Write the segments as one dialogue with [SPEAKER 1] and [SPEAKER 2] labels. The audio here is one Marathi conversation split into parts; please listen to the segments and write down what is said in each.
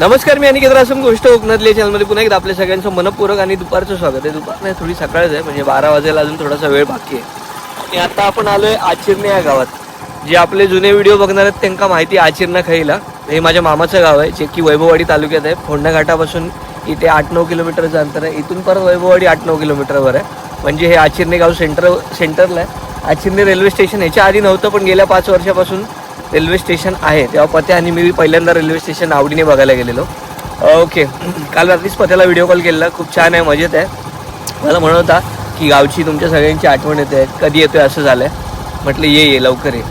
[SPEAKER 1] नमस्कार मी अनिकेत रासम गोष्ट कोकणातल्या चॅनलमध्ये पुन्हा एकदा आपल्या सगळ्यांचं मनपूरक आणि दुपारचं स्वागत आहे. दुपार नाही थोडी सकाळच आहे म्हणजे बारा वाजायला अजून थोडासा वेळ बाकी आहे. आणि आता आपण आलोय आचिरणे या गावात. जे आपले जुने व्हिडिओ बघणार आहेत त्यांना माहिती आचिरणा खैला. हे माझ्या मामाचं गाव आहे जे की वैभववाडी तालुक्यात आहे. फोंडा घाटापासून इथे आठ नऊ किलोमीटरचं अंतर आहे. इथून परत वैभववाडी आठ नऊ किलोमीटरवर आहे. म्हणजे हे आचिरणे गाव सेंटर सेंटरला आहे. आचिरणे रेल्वे स्टेशन ह्याच्या आधी नव्हतं पण गेल्या पाच वर्षापासून रेल्वे स्टेशन आहे. तेव्हा पत्या आणि मी पहिल्यांदा रेल्वे स्टेशन आवडीने बघायला गेलेलो. ओके. काल रात्रीच पत्याला व्हिडिओ कॉल केलेला. खूप छान आहे मजेत आहे. मला म्हणत होता की गावची तुमच्या सगळ्यांची आठवण येते. कधी येतोय असं झालं आहे म्हटलं ये ये लवकर ये.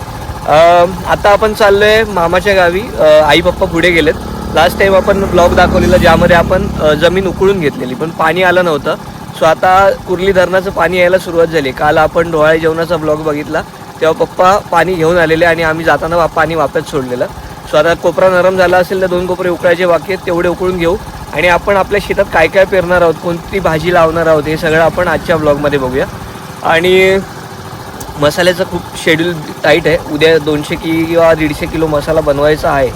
[SPEAKER 1] आता आपण चाललो आहे मामाच्या गावी. आई पप्पा पुढे गेलेत. लास्ट टाइम आपण ब्लॉग दाखवलेला ज्यामध्ये आपण जमीन उकळून घेतलेली पण पाणी आलं नव्हतं. सो आता कुर्ली धरणाचं पाणी यायला सुरुवात झाली. काल आपण डोहाळे जेवणाचा ब्लॉग बघितला. तेव्हा पप्पा पाणी घेऊन आलेले आणि आम्ही जाताना वा- पाणी वापस सोडलेलं. सो आता कोपरा नरम झाला असेल तर दोन कोपरे उकळायचे बाकी आहेत तेवढे उकळून घेऊ. आणि आपण आपल्या शेतात काय काय पेरणार आहोत कोणती भाजी लावणार आहोत हे सगळं आपण आजच्या ब्लॉगमध्ये बघूया. आणि मसाल्याचं खूप शेड्यूल टाईट आहे. उद्या दोनशे किंवा दीडशे किलो मसाला बनवायचा आहे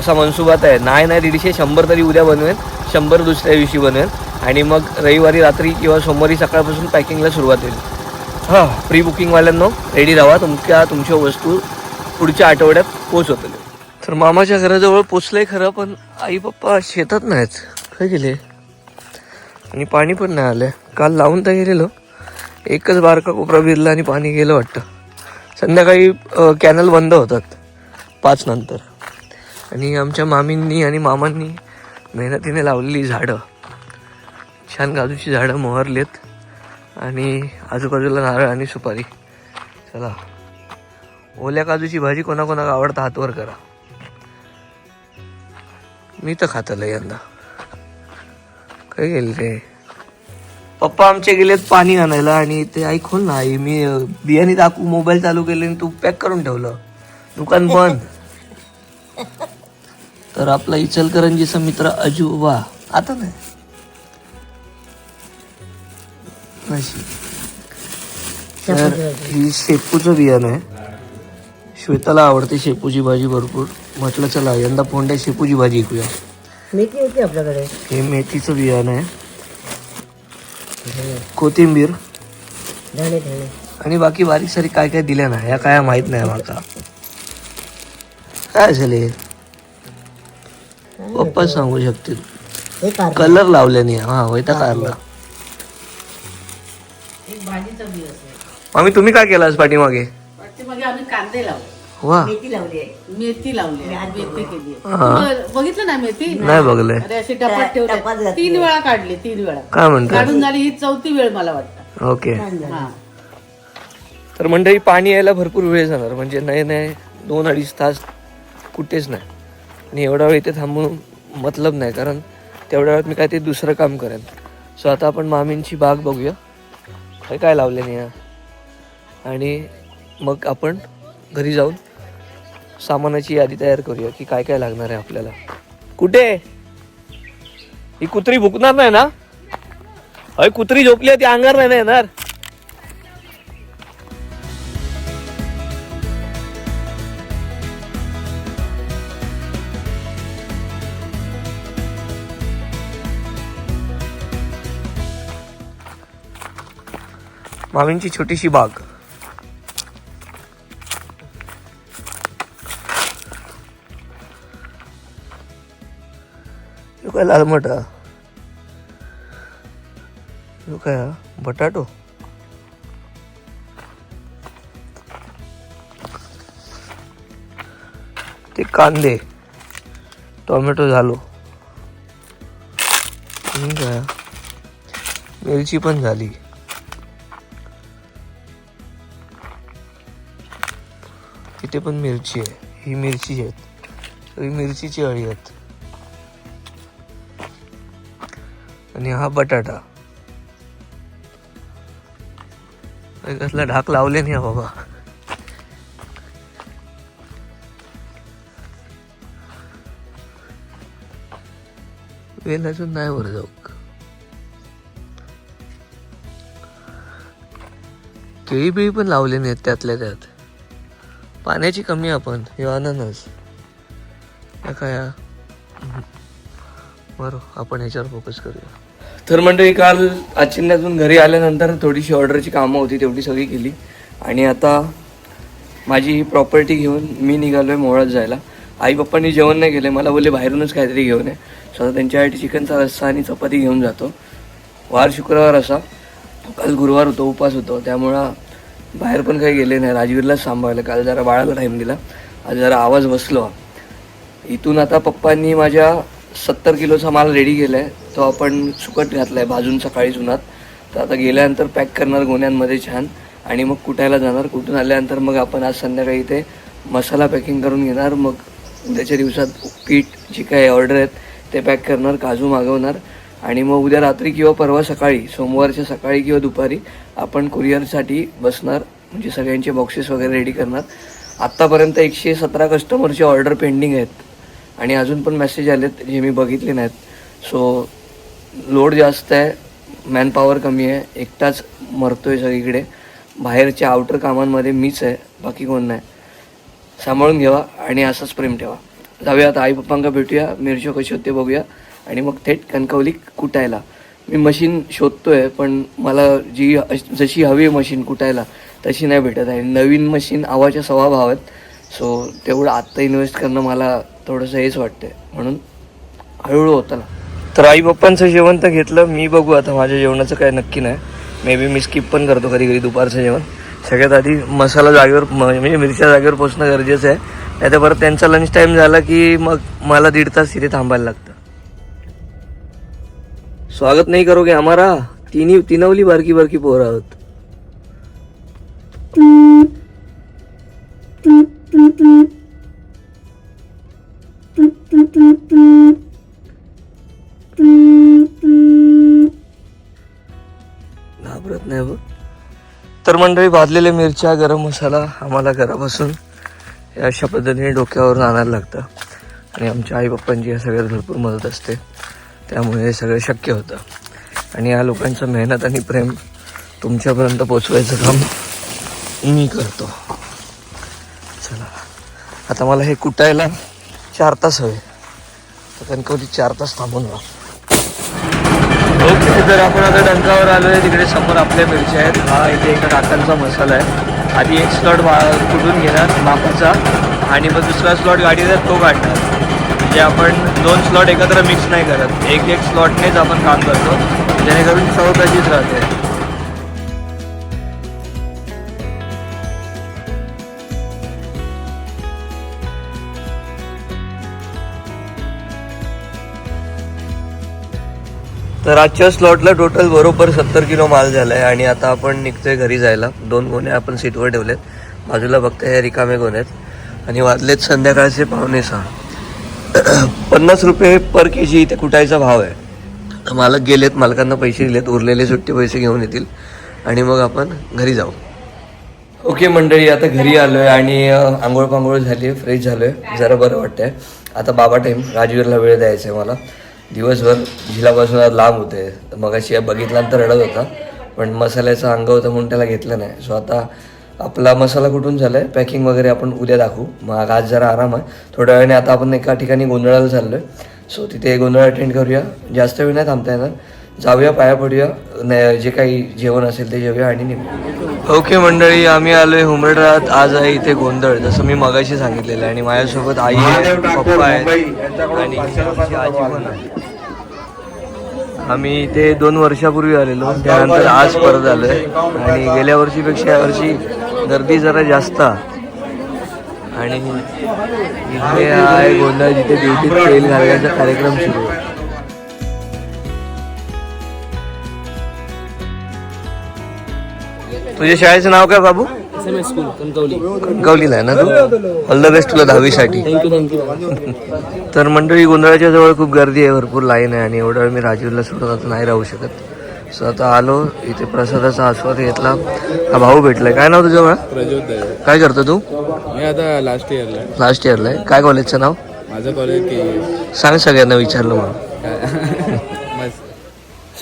[SPEAKER 1] असा मनसुबात आहे. नाही नाही दीडशे शंभर तरी उद्या बनवेन. शंभर दुसऱ्या दिवशी बनवेन. आणि मग रविवारी रात्री किंवा सोमवारी सकाळपासून पॅकिंगला सुरुवात होईल. हां प्री बुकिंगवाल्यांनो रेडी राहा. तुमच्या तुमच्या वस्तू पुढच्या आठवड्यात पोचवतील तर मामाच्या घराजवळ पोचलंय खरं पण आई पप्पा शेतात नाहीत. काय गेले आणि पाणी पण नाही आलंय. काल लावून तर गेलेलो. एकच बारका कोपरा बिरला आणि पाणी गेलं वाटतं. संध्याकाळी कॅनल बंद होतात. पाच नंतर. आणि आमच्या मामींनी आणि मामांनी मेहनतीने लावलेली झाडं. छान काजूची झाडं मोहरलेत. आणि आजूबाजूला नारळ आणि सुपारी. चला. ओल्या काजूची भाजी कोणाकोणाला आवडतं हातवर करा. मी तर खातलं यंदा. काय गेले रे पप्पा आमचे गेलेत पाणी आणायला आणि ते ऐकून ना आई मी बियाणी बियाणे मोबाईल चालू केले आणि तू पॅक करून ठेवलं. दुकान बंद. तर आपला इचलकरंजीचा मित्र अजूबा. आता नाही. नाशिक. तर ही शेपूचं बियाणं आहे. श्वेताला आवडते शेपूची भाजी भरपूर. म्हटलं चला यंदा फोंड्या शेपूची भाजी ऐकूया.
[SPEAKER 2] मेथी होती आपल्याकडे?
[SPEAKER 1] हे मेथीचं बियाणं आहे. कोथिंबीर.
[SPEAKER 2] धणे धणे.
[SPEAKER 1] आणि बाकी बारीक सारी काय काय दिल्या ना ह्या काय माहीत नाही मला काय झाले पप्पा सांगू शकतील. कलर लावल्याने हा वैता कारला मामी तुम्ही काय केलं आज पाठीमागे?
[SPEAKER 3] मग आम्ही कांदे लावले.
[SPEAKER 1] वा.
[SPEAKER 2] मेथी लावली आहे.
[SPEAKER 3] मेथी लावली मेथी केली
[SPEAKER 1] हा.
[SPEAKER 3] बरं, बघितलं ना मेथी?
[SPEAKER 1] नाही बघलंय
[SPEAKER 3] अरे अशी टपात
[SPEAKER 2] टपात
[SPEAKER 3] ठेवली
[SPEAKER 2] घातली.
[SPEAKER 3] तीन वेळा काढली तीन वेळा.
[SPEAKER 1] काय म्हणतात?
[SPEAKER 3] काढून झाली ही चौथी वेळ मला वाटतं.
[SPEAKER 1] ओके.
[SPEAKER 3] हा.
[SPEAKER 1] तर मंडळी पाणी यायला भरपूर वेळ जाणार. म्हणजे नाही नाही दोन अडीच तास कुठेच नाही. आणि एवढा वेळ इथे थांबून मतलब नाही. कारण तेवढ्या वेळात मी काय ते दुसरं काम करेन. सो आता आपण मामींची बाग बघूया. काय काय लावले नाही आणि मग आपण घरी जाऊन सामानाची यादी तयार करूया की काय काय लागणार आहे आपल्याला. कुठे? ही कुत्री भुकणार नाही ना? अय कुत्री झोपली आहे ती अंगार नाही ना येणार? मामींची छोटीशी बाग. काय लाल मटा? काय बटाटो? ते कांदे. टोमॅटो झालो. काय मिरची पण झाली. इथे पण मिरची आहे. ही मिरची आहेत. ही मिरचीची अळी आहेत. आणि हा बटाटा. कसला ढाक लावले नाही बाबा. वेल अजून नाही वर जाऊ. केळी बिळी पण लावले नाहीत त्यातल्या त्यात. पाण्याची कमी आपण. हे अननस. या काय बरं आपण ह्याच्यावर फोकस करूया. तर मंडळी काल अचिन्यातून घरी आल्यानंतर थोडीशी ऑर्डरची कामं होती तेवढी सगळी केली. आणि आता माझी ही प्रॉपर्टी घेऊन मी निघालो आहे मोहळात जायला. आई पप्पांनी जेवण नाही केलं मला बोलले बाहेरूनच काहीतरी घेऊन ये. स्वतः त्यांच्यासाठी चिकनचा रस्सा आणि चपाती घेऊन जातो. वार शुक्रवार असा. काल गुरुवार होतो उपास होतो. त्यामुळं बाहेर पण काही गेले नाही. राजवीरलाच सांभाळलं. काल जरा बाळाला टाईम दिला. आज जरा आवाज बसलो. इथून आता पप्पांनी माझ्या सत्तर किलोचा माल रेडी केला आहे तो आपण सुकट घातला आहे भाजून सकाळी उन्हात. तर आता गेल्यानंतर पॅक करणार गोण्यांमध्ये छान. आणि मग कुटायला जाणार? कुठून आल्यानंतर मग आपण आज संध्याकाळी इथे मसाला पॅकिंग करून घेणार. मग उद्याच्या दिवसात पीठ जी काही ऑर्डर आहेत ते पॅक करणार. काजू मागवणार. आणि मग उद्या रात्री किंवा परवा सकाळी सोमवारच्या सकाळी किंवा दुपारी आपण कुरिअरसाठी बसणार म्हणजे सगळ्यांचे बॉक्सेस वगैरे रेडी करणार. आत्तापर्यंत एकशे सतरा कस्टमरचे ऑर्डर पेंडिंग आहेत. आणि अजून पण मेसेज आलेत जे मी बघितले नाहीत. सो लोड जास्त आहे मॅनपॉवर कमी आहे एकटाच मरतो आहे सगळीकडे. बाहेरच्या आउटर कामांमध्ये मीच आहे बाकी कोण नाही. सांभाळून घ्यावा आणि असंच प्रेम ठेवा. जाऊया आता आई पप्पांका भेटूया मिरच्या कशी होते बघूया. आणि मग थेट कणकवली कुटायला. मी मशीन शोधतोय पण मला जी जशी हवी आहे मशीन कुटायला तशी नाही भेटत आहे. नवीन मशीन आवाच्या स्वभाव भाव आहेत सो तेवढं आत्ता इन्व्हेस्ट करणं मला थोडंसं हेच वाटतंय. म्हणून हळूहळू होतं ना तर आई पप्पांचं जेवण तर घेतलं मी बघू आता. माझ्या जेवणाचं काय नक्की नाही. मे बी मी स्किप पण करतो कधी कधी दुपारचं जेवण. सगळ्यात आधी मसाला जागेवर म- म्हणजे मिरच्या जागेवर पोचणं गरजेचं आहे. नाही तर परत त्यांचा लंच टाईम झाला की मग मला दीड तास तिथे थांबायला लागतं. स्वागत नाही करोगे हमारा? तिन्ही तिनवली बारकी बारकी पोर आहोत घाबरत नाही बघ. तर मंडळी भाजलेल्या मिरच्या गरम मसाला आम्हाला घरापासून या अशा पद्धतीने डोक्यावरून आणायला लागतं. आणि आमच्या आई पप्पांची या सगळ्यात भरपूर मदत असते. त्यामुळे हे सगळं शक्य होतं. आणि या लोकांचं मेहनत आणि प्रेम तुमच्यापर्यंत पोचवायचं काम मी करतो. चला. आता मला हे कुटायला चार तास हवे. तर कणकवली चार तास थांबून राहा. ओके तर आपण आता डंकावर आलो आहे तिकडे समोर आपल्या मिरच्या आहेत. हा इथे एका काकांचा मसाला आहे. आधी एक स्लॉट कुठून घेणार? मापाचा आणि मग दुसरा स्लॉट गाडीचा तो काढणार. म्हणजे आपण दोन स्लॉट एकत्र मिक्स नाही करत. एक एक स्लॉटनेच आपण काम करतो. जेणेकरून चव तशीच राहते. तर आजच्या स्लॉटला टोटल बरोबर सत्तर किलो माल झाला आहे आणि आता आपण निघतोय घरी जायला. दोन गोण्या आपण सीटवर ठेवलेत. बाजूला बघताय हे रिकामे गोणे आहेत. आणि वाजलेत संध्याकाळचे पावणे सहा पन्नास रुपये पर के जी इथे कुटायचा भाव आहे. मालक गेलेत मालकांना पैसे दिलेत उरलेले सुट्टे पैसे घेऊन येतील आणि मग आपण घरी जाऊ. ओके मंडळी आता घरी आलोय आणि आंघोळ पांघोळ झाली फ्रेश झालोय. जरा बरं वाटतंय. आता बाबा टाईम राजवीरला वेळ द्यायचा आहे मला. दिवसभर झिलापासून लांब होते. तर मग अशी बघितल्यानंतर रडत होता. पण मसाल्याचं अंग होतं म्हणून त्याला घेतलं नाही. सो आता आपला मसाला कुठून झालाय? पॅकिंग वगैरे आपण उद्या दाखवू. मग आज जरा आराम आहे. थोड्या वेळाने आता आपण एका ठिकाणी गोंधळाला चाललोय. सो तिथे गोंधळ अटेंड करूया. जास्त वेळ नाही थांबता येणार. जाऊया पाया पडूया. न- जे काही जेवण असेल ते जेवूया आणि निघूया. ओके मंडळी आम्ही आलोय हुमरडात आज आहे इथे गोंधळ. जसं मी मगाशी सांगितलेलं आहे. आणि माझ्यासोबत आई आहे पप्पा आहेत. आणि आमची आजी पण आहे. आम्ही इथे दोन वर्षापूर्वी आलेलो. त्यानंतर आज परत आलोय. आणि गेल्या वर्षीपेक्षा या वर्षी गर्दी जरा जास्त. आणि इथे आहे गोंधळ जिथे ब्युटी तेल घालण्याचा कार्यक्रम सुरू. आहे तुझ्या शाळेचं नाव काय बाबू? कणकवलीला आहे ना तू? ऑल द बेस्ट तुला दहावीसाठी. तर मंडळी गोंधळाच्या जवळ खूप गर्दी आहे भरपूर लाईन आहे आणि एवढा वेळ मी राजवीरला सोडून आता नाही राहू शकत. सो आता आलो इथे प्रसादाचा आस्वाद घेतला. हा भाऊ भेटलाय. काय नाव तुझं बाळा
[SPEAKER 4] प्रज्योत आहे
[SPEAKER 1] काय करतो तू?
[SPEAKER 4] मी आता लास्ट इयरला आहे
[SPEAKER 1] लास्ट इयरला आहे. काय कॉलेजचं नाव?
[SPEAKER 4] माझं कॉलेज के
[SPEAKER 1] सांग सगळ्यांना विचारलं म्हणून.
[SPEAKER 4] मस्त.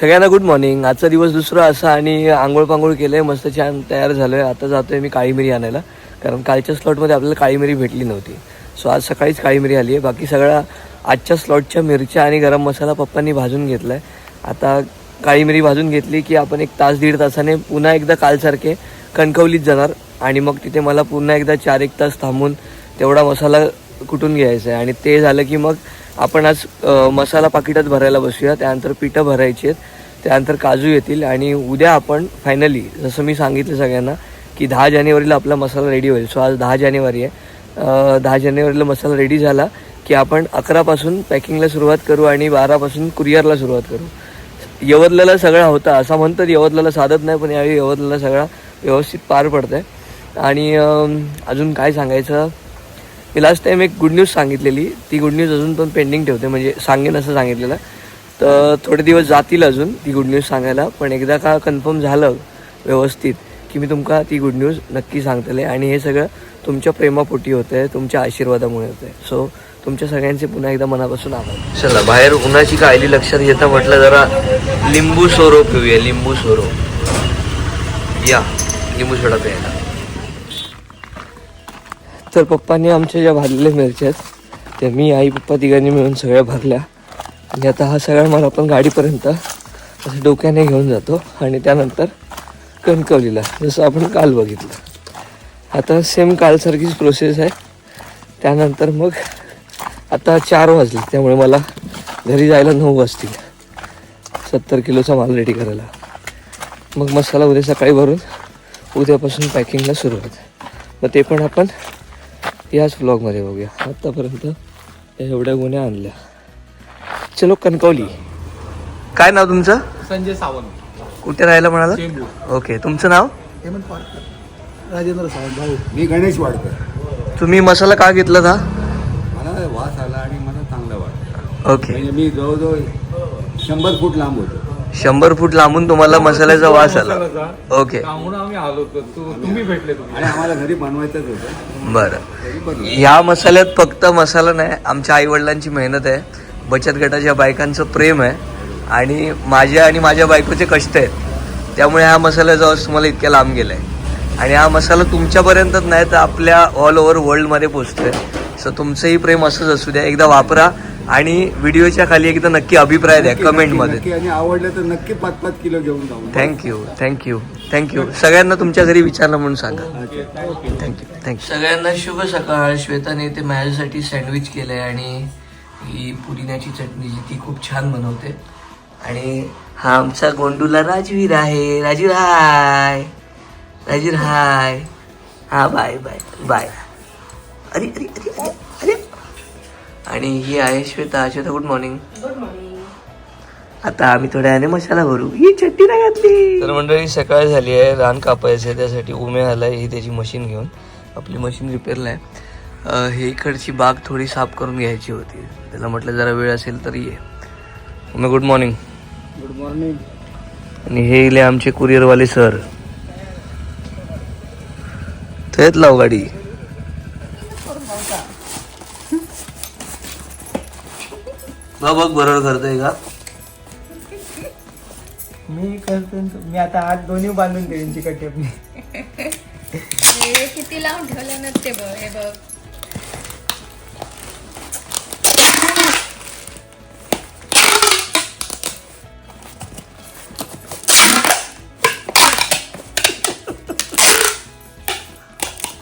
[SPEAKER 1] सगळ्यांना गुड मॉर्निंग आजचा दिवस दुसरा असा आणि आंघोळ पांघोळ केलंय. मस्त छान तयार झालोय. आता जातोय मी काळी मिरी आणायला. कारण कालच्या स्लॉटमध्ये आपल्याला काळी मिरी भेटली नव्हती. सो आज सकाळीच काळी मिरी आली आहे. बाकी सगळा आजच्या स्लॉटच्या मिरच्या आणि गरम मसाला पप्पांनी भाजून घेतला आहे आता काळी मिरी भाजून घेतली की आपण एक तास दीड तासाने पुन्हा एकदा कालसारखे कणकवलीत जाणार. आणि मग तिथे मला पुन्हा एकदा चार एक तास थांबून तेवढा मसाला कुटून घ्यायचा आहे? आणि ते झालं की मग आपण आज मसाला पाकिटात भरायला बसूया. त्यानंतर पिठं भरायची आहेत. त्यानंतर काजू येतील. आणि उद्या आपण फायनली जसं मी सांगितलं सगळ्यांना की दहा जानेवारीला आपला मसाला रेडी होईल. सो आज दहा जानेवारी आहे. दहा जानेवारीला मसाला रेडी झाला की आपण अकरापासून पॅकिंगला सुरुवात करू आणि बारापासून कुरिअरला सुरुवात करू. यवतल्याला सगळा होता. असा म्हणतात यवतल्याला साधत नाही पण यावेळी यवतल्याला सगळा व्यवस्थित पार पडतंय. आणि अजून काय सांगायचं? मी लास्ट टाईम एक गुड न्यूज सांगितलेली. ती गुड न्यूज अजून पण पेंडिंग ठेवते म्हणजे सांगेन असं सांगितलेलं. तर थोडे दिवस जातील अजून ती गुड न्यूज सांगायला पण एकदा का कन्फर्म झालं व्यवस्थित की मी तुमका ती गुड न्यूज नक्की सांगतले आणि हे सगळं तुमच्या प्रेमापोटी होतं आहे तुमच्या आशीर्वादामुळे होतं आहे सो तुमच्या सगळ्यांचे पुन्हा एकदा मनापासून आभार. चला बाहेर उन्हाची कायली लक्षात घेता म्हटलं जरा लिंबू सोरो पिऊया लिंबू सोरो. या लिंबू सोडा प्यायला. तर पप्पांनी आमच्या ज्या भाजलेल्या मिरच्या आहेत त्या मी आई पप्पा तिघांनी मिळून सगळ्या भरल्या आणि आता हा सगळा माल आपण गाडीपर्यंत असं डोक्याने घेऊन जातो आणि त्यानंतर कणकवलीला जसं आपण काल बघितलं. आता सेम कालसारखीच प्रोसेस आहे. त्यानंतर मग आता चार वाजले त्यामुळे मला घरी जायला नऊ वाजतील. सत्तर किलोचा माल रेडी करायला. मग मसाला उद्या सकाळी भरून उद्यापासून पॅकिंगला सुरुवात. मग ते पण आपण याच व्लॉगमध्ये बघूया. आत्तापर्यंत एवढ्या गुन्ह्या आणल्या. चलो कणकवली. काय नाव तुमचं?
[SPEAKER 4] संजय सावंत.
[SPEAKER 1] कुठे राहायला म्हणाला? ओके तुमचं नाव?
[SPEAKER 5] राजेंद्र सावंत भाऊ. मी गणेश वाडकर.
[SPEAKER 1] तुम्ही मसाला का घेतला था
[SPEAKER 5] वास आला आणि मला चांगलं वाटलं.
[SPEAKER 1] ओके.
[SPEAKER 5] म्हणजे मी जवळजवळ शंभर फूट लांब होतो.
[SPEAKER 1] शंभर फूट लांबून तुम्हाला मसाल्याचा वास आला. ओके.
[SPEAKER 4] त्यामुळे आम्ही आलो होतो. तू तुम्ही भेटले तुम्ही.
[SPEAKER 5] आणि आम्हाला घरी बनवायचंच होतं.
[SPEAKER 1] बरं. ह्या मसाल्यात फक्त मसाला नाही आमच्या आईवडिलांची मेहनत आहे. बचत गटाच्या बायकांचं प्रेम आहे. आणि माझ्या आणि माझ्या बायकोचे कष्ट आहेत. त्यामुळे हा मसाल्याचा वास तुम्हाला इतक्या लांब गेलाय. आणि हा मसाला तुमच्यापर्यंतच नाही तर आपल्या ऑल ओव्हर वर्ल्डमध्ये पोचतोय. सो तुमचंही प्रेम असंच असू द्या. एकदा वापरा आणि व्हिडिओच्या खाली एकदा नक्की अभिप्राय द्या
[SPEAKER 5] नक्की-
[SPEAKER 1] कमेंटमध्ये
[SPEAKER 5] नक्की आणि आवडलं तर नक्की पाच पाच किलो घेऊन जाऊ.
[SPEAKER 1] थँक्यू थँक्यू थँक्यू सगळ्यांना तुमच्या घरी विचारलं म्हणून सांगा. थँक्यू थँक्यू सगळ्यांना शुभ सकाळ. श्वेताने ते माझ्यासाठी सँडविच केलंय आणि ही पुदिन्याची चटणी जी ती खूप छान बनवते. आणि हा आमचा गोंडूला राजवीर आहे. राजवीर हाय राजवीर हाय हा बाय बाय बाय अरे अरे अरे अरे अरे. आणि ही आहे श्वेता. श्वेता गुड मॉर्निंग आता आम्ही थोड्या वेळाने मसाला भरू. ही चट्टी नाही घातली. तर मंडळी सकाळ झाली आहे. रान कापायचं आहे त्यासाठी उमे आलाय. ही त्याची मशीन घेऊन. आपली मशीन रिपेअरला आहे. हे इकडची बाग थोडी साफ करून घ्यायची होती. त्याला म्हटलं जरा वेळ असेल तर ये. उमे गुड मॉर्निंग
[SPEAKER 5] गुड मॉर्निंग
[SPEAKER 1] आणि हे इले आमचे कुरिअरवाले सर थेत लाव गाडी. बघ बघ बरोबर करतोय का?
[SPEAKER 6] मी करतो मी आता हात दोन्ही बांधून ठेवीन चिकट टेपने
[SPEAKER 7] हे किती लावून ठेवलं ना ते बघ हे बघ.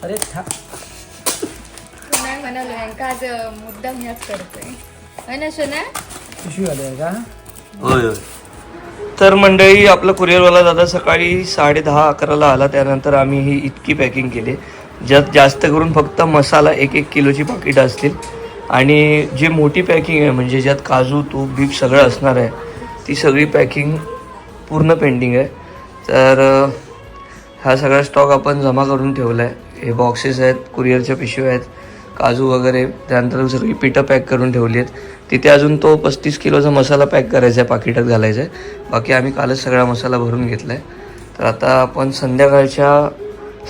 [SPEAKER 6] अरे था.
[SPEAKER 7] नाही म्हणालो का आज मुद्दाम ह्याच करतोय. ना सोना?
[SPEAKER 6] पिशवी आलोय का?
[SPEAKER 1] होय होय. तर मंडळी आपला कुरिअरवाला दादा सकाळी साडे दहा अकराला आला. त्यानंतर आम्ही ही इतकी पॅकिंग केली. ज्यात जास्त करून फक्त मसाला एक एक किलोची पाकिटं असतील. आणि जे मोठी पॅकिंग आहे म्हणजे ज्यात काजू तूप बीप सगळं असणार आहे ती सगळी पॅकिंग पूर्ण पेंडिंग आहे. तर हा सगळा स्टॉक आपण जमा करून ठेवला आहे हे बॉक्सेस आहेत कुरिअरच्या पिशव्या आहेत. काजू वगैरे त्यानंतर सगळी पिठं पॅक करून ठेवली आहेत. तिथे अजून तो पस्तीस किलोचा मसाला पॅक करायचा आहे पाकिटात घालायचा आहे. बाकी आम्ही कालच सगळा मसाला भरून घेतला आहे तर आता आपण संध्याकाळच्या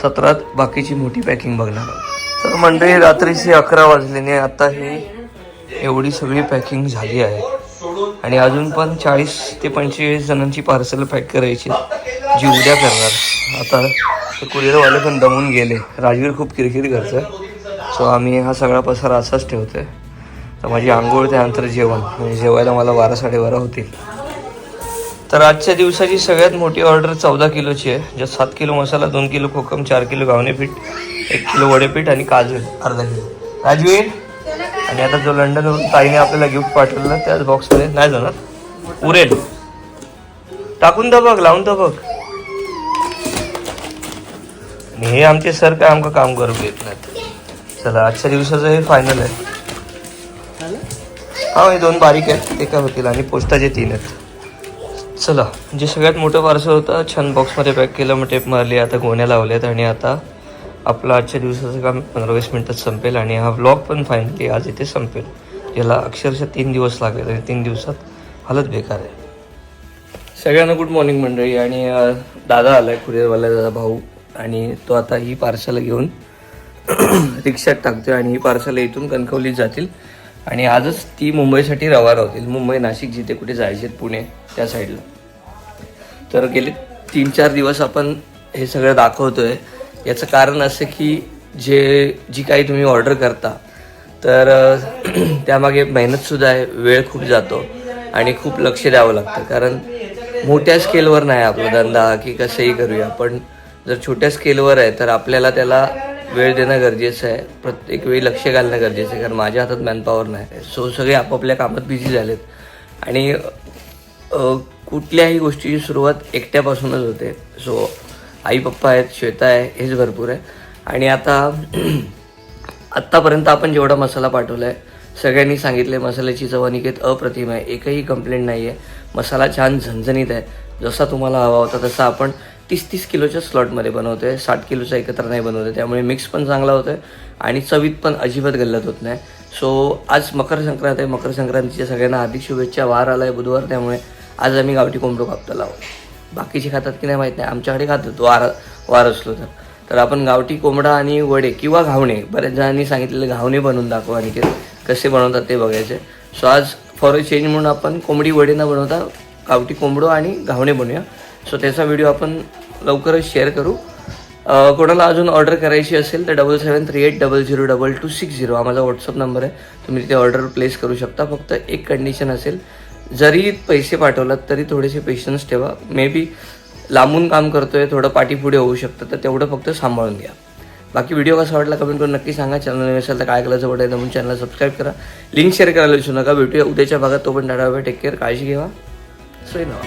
[SPEAKER 1] सत्रात बाकीची मोठी पॅकिंग बघणार आहोत. तर मंडळी रात्रीचे अकरा वाजलेने आता हे एवढी सगळी पॅकिंग झाली आहे. आणि अजून पण चाळीस ते पंचेचाळीस जणांची पार्सल पॅक करायची जी उद्या करणार. आता ते कुरिअरवाले पण दमून गेले. राजवीर खूप किरकिर करतं सो आम्ही हा सगळा पसारा असाच ठेवतोय. तर माझी आंघोळ त्यानंतर जेवण. म्हणजे जेवायला मला बारा साडेबारा होतील. तर आजच्या दिवसाची सगळ्यात मोठी ऑर्डर चौदा किलोची आहे. ज्यात सात किलो मसाला दोन किलो कोकम चार किलो गावणे पीठ एक किलो वडेपीठ आणि काजू अर्धा किलो. राजवीर? आणि आता जो लंडनवरून ताईने आपल्याला गिफ्ट पाठवलं त्याच बॉक्समध्ये नाही जाणार. उरेल. टाकून द बघ लावून द बघ. आणि हे आमचे सर काय आमचं काम करू देत नाहीत. चला आजच्या दिवसाचं हे फायनल आहे. हा हे दोन बारीक आहेत ते काय होतील आणि पोस्टाचे तीन आहेत. चला जे सगळ्यात मोठं पार्सल होतं छान बॉक्समध्ये पॅक केलं मग टेप मारली आता गोण्या लावल्यात आणि आता आपलं आजच्या दिवसाचं काम पंधरा वीस मिनटात संपेल आणि हा व्लॉग पण फायनली आज इथे संपेल. याला अक्षरशः तीन दिवस लागले आणि तीन दिवसात हालत बेकार आहे. सगळ्यांना गुड मॉर्निंग मंडळी आणि दादा आला आहे कुरिअरवाला दादा भाऊ आणि तो आता ही पार्सल घेऊन रिक्षात टाकतो आणि ही पार्सल इथून कणकवलीत जातील. आणि आजच ती मुंबईसाठी रवाना होतील मुंबई नाशिक जिथे कुठे जायचे पुणे त्या साईडला. तर गेले तीन चार दिवस आपण हे सगळं दाखवतोय. याचं कारण असं की जे जी काही तुम्ही ऑर्डर करता तर त्यामागे मेहनतसुद्धा आहे वेळ खूप जातो आणि खूप लक्ष द्यावं लागतं. कारण मोठ्या स्केलवर नाही आपला धंदा की कसंही करूया. पण जर छोट्या स्केलवर आहे तर आपल्याला त्याला वेळ देणं गरजेचं आहे. प्रत्येक वेळी लक्ष घालणं गरजेचं आहे कारण माझ्या हातात मॅनपॉवर नाही. सो सगळे आपापल्या कामात बिझी झालेत. आणि कुठल्याही गोष्टीची सुरुवात एकट्यापासूनच होते. सो आई पप्पा आहेत श्वेता आहे हेच भरपूर आहे. आणि आता आत्तापर्यंत आपण जेवढा मसाला पाठवला आहे सगळ्यांनी सांगितले मसाल्याची चव अनिकेत अप्रतिम आहे. एकही कंप्लेंट नाही आहे मसाला छान झणझणीत आहे. जसा तुम्हाला हवा होता तसा आपण तीस तीस किलोच्या स्लॉटमध्ये बनवतो आहे साठ किलोचा एकत्र नाही बनवतो आहे त्यामुळे मिक्स पण चांगला होतो आहे आणि चवीत पण अजिबात गल्लत होत नाही. सो आज मकर संक्रांत आहे मकर संक्रांतीच्या सगळ्यांना हार्दिक शुभेच्छा वार आला आहे बुधवार त्यामुळे आज आम्ही गावठी कोंबडो कापतो आहोत. बाकीचे खातात की नाही माहीत नाही आमच्याकडे खातात वार वार असलो तर. तर आपण गावठी कोंबडा आणि वडे किंवा घावणे बऱ्याच जणांनी सांगितलेले घावणे बनवून दाखवा आणि ते कसे बनवतात ते बघायचे. सो आज फॉर अ चेंज म्हणून आपण कोंबडी वडे न बनवता गावठी कोंबडो आणि घावणे बनवूया. सो त्याचा व्हिडिओ आपण लवकरच शेअर करू. कोणाला अजून ऑर्डर करायची असेल तर double seven three eight double zero double two six zero हा माझा व्हॉट्सअप नंबर आहे. तुम्ही तिथे ऑर्डर प्लेस करू शकता. फक्त एक कंडिशन असेल जरी पैसे पाठवलात तरी थोडेसे पेशन्स ठेवा. मे बी लांबून काम करतोय थोडं पाठीपुढे होऊ शकतं तर तेवढं फक्त सांभाळून घ्या. बाकी व्हिडिओ कसा वाटला कमेंट करून नक्की सांगा. चॅनल असेल तर काय करायचं पडेल म्हणून चॅनल सबस्क्राईब करा. लिंक शेअर करायला विसरू नका. भेटूया उद्याच्या भागात. तो पण टाटा टेक केअर काळजी घ्या सोय ना